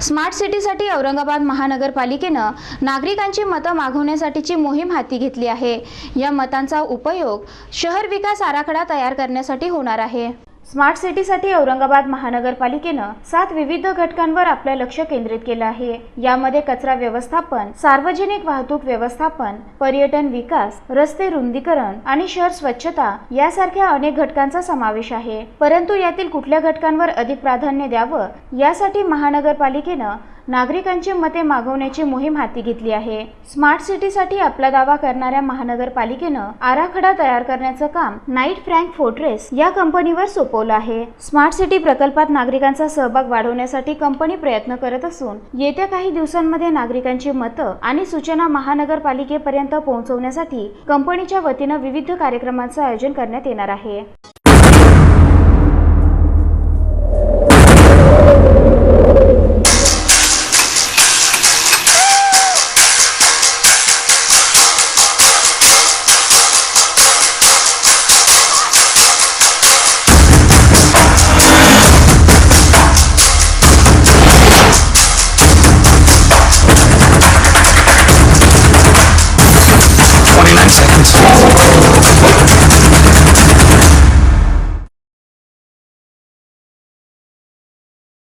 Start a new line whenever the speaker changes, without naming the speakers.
Smart सिटीसाठी Aurangabad महानगरपालिकेनं नागरिकांची मतं मागवण्यासाठीची मोहीम हाती घेतली आहे. या मतांचा उपयोग शहर विकास आराखडा तयार करण्यासाठी होणार आहे. स्मार्ट सिटीसाठी औरंगाबाद महानगरपालिकेनं सात विविध घटकांवर आपलं लक्ष केंद्रित केलं आहे. यामध्ये कचरा व्यवस्थापन सार्वजनिक वाहतूक व्यवस्थापन पर्यटन विकास रस्ते रुंदीकरण आणि शहर स्वच्छता यासारख्या अनेक घटकांचा समावेश आहे. परंतु यातील कुठल्या घटकांवर अधिक प्राधान्य द्यावं यासाठी महानगरपालिकेनं नागरिकांची मते मागवण्याची मोहीम हाती घेतली आहे. स्मार्ट सिटीसाठी आपला दावा करणाऱ्या महानगरपालिकेनं आराखडा तयार करण्याचं काम नाईट फ्रँक फोर्ट्रेस या कंपनीवर सोपवलं आहे. स्मार्ट सिटी प्रकल्पात नागरिकांचा सहभाग वाढवण्यासाठी कंपनी प्रयत्न करत असून येत्या काही दिवसांमध्ये नागरिकांची मतं आणि सूचना महानगरपालिकेपर्यंत पोहोचवण्यासाठी कंपनीच्या वतीनं विविध कार्यक्रमांचं आयोजन करण्यात येणार आहे. It's